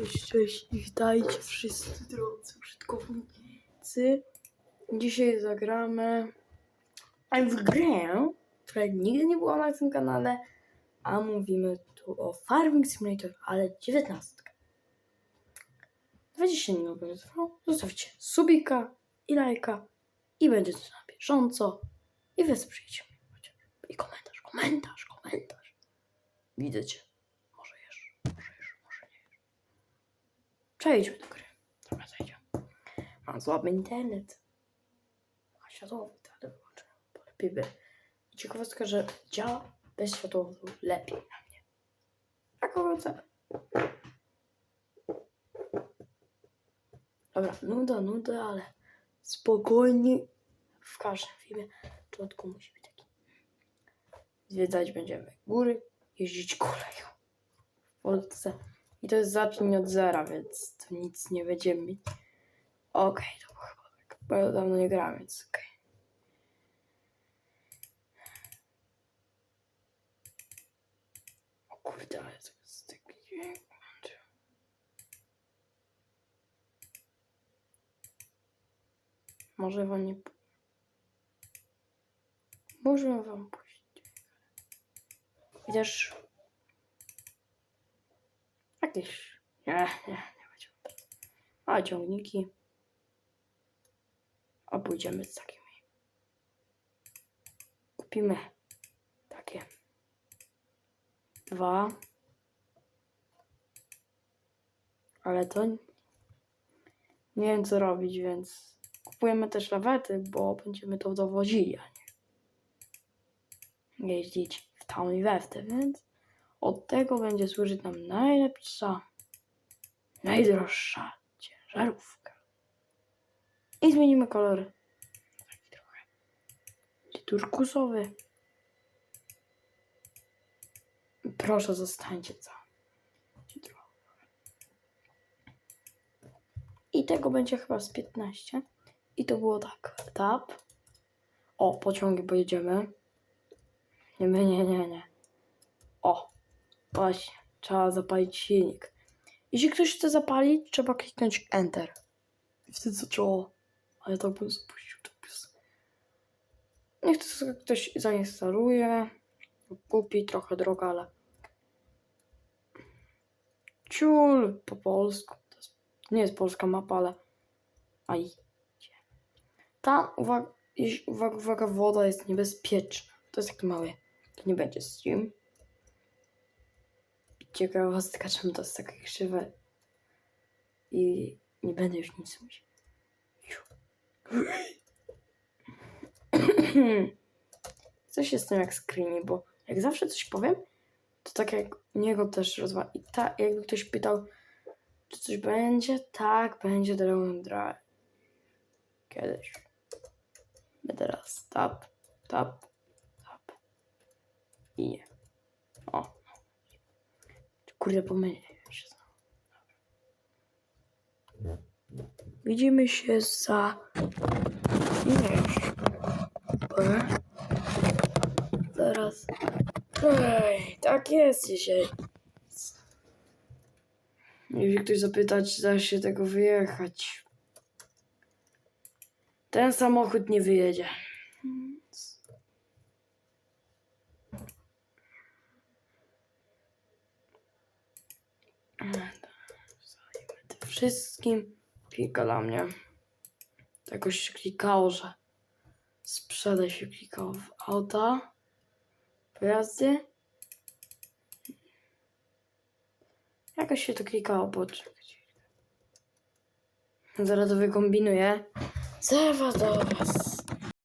Cześć, cześć i witajcie wszyscy drodzy użytkownicy. Dzisiaj zagramy w grę, która nigdy nie była na tym kanale, a mówimy tu o Farming Simulator, ale 19. 20 minut będzie trwało. Zostawcie subika i lajka i będzie to na bieżąco i wesprzyjcie mnie. I komentarz, komentarz, komentarz. Widzę cię. Może jesz, może jesz, może nie jesz. Przejdźmy do gry. Dobra, zejdziemy. Mam słaby internet. A światłowy, wyłączyłem. bo Lepiej by. I ciekawostka, że działa bez światłowodu lepiej na mnie. Taką ocenę. Dobra, nuda, nuda, ale spokojnie. W każdym filmie początku musi być taki. Zwiedzać będziemy góry, jeździć koleją w Polsce. I to jest zacznij od zera, więc to nic nie będziemy mieć. Okej, to było chyba tak. Ja dawno nie grałem, więc okej. O kurde, ale to jest taki dźwięk. Może wam nie... Może wam puścić. Chociaż... Jakieś... Nie, nie, nie. A ciągniki. A pójdziemy z takimi. Kupimy takie. Dwa. Ale to nie wiem co robić, więc kupujemy też lawety, bo będziemy to dowozili, a nie jeździć w tam i we więc od tego będzie służyć nam najlepsza, najdroższa ciężarówka. I zmienimy kolor. Taki trochę. Turkusowy. Proszę, zostańcie trochę. I tego będzie chyba z 15. I to było tak. Tap. O, pociągi pojedziemy. Nie, nie, nie, nie. O, właśnie. Trzeba zapalić silnik. Jeśli ktoś chce zapalić, trzeba kliknąć Enter. I wtedy zaczęło. Ale to bym spuścił to pies. Niech to sobie ktoś zainstaluje. Kupi trochę drogo, ale. Ciul po polsku. To jest, nie jest polska mapa, ale. Aj. Ta, uwaga, uwaga, uwaga, woda jest niebezpieczna. To jest taki mały. To nie będzie stream. Ciekawostka, czemu to jest takie krzywe. I nie będę już nic mówić. Coś jest z tym jak screeny, bo jak zawsze coś powiem, to tak jak niego też rozwala. I ta, jakby ktoś pytał, czy coś będzie? Tak, będzie Dragon Drive. Kiedyś. Będę teraz tap, tap, tap. I nie. Kurde, pomyliłem się znowu. Widzimy się za... Nie. Zaraz. Ej, tak jest dzisiaj. Jeśli ktoś zapyta, czy da się tego wyjechać. Ten samochód nie wyjedzie. Zajmę tym wszystkim. Klika dla mnie. Jakoś się klikało, że sprzedaj się klikało w auta. Pojazdy. Jakoś się to klikało, poczekajcie. Zaraz to wykombinuję. Zaraz do was.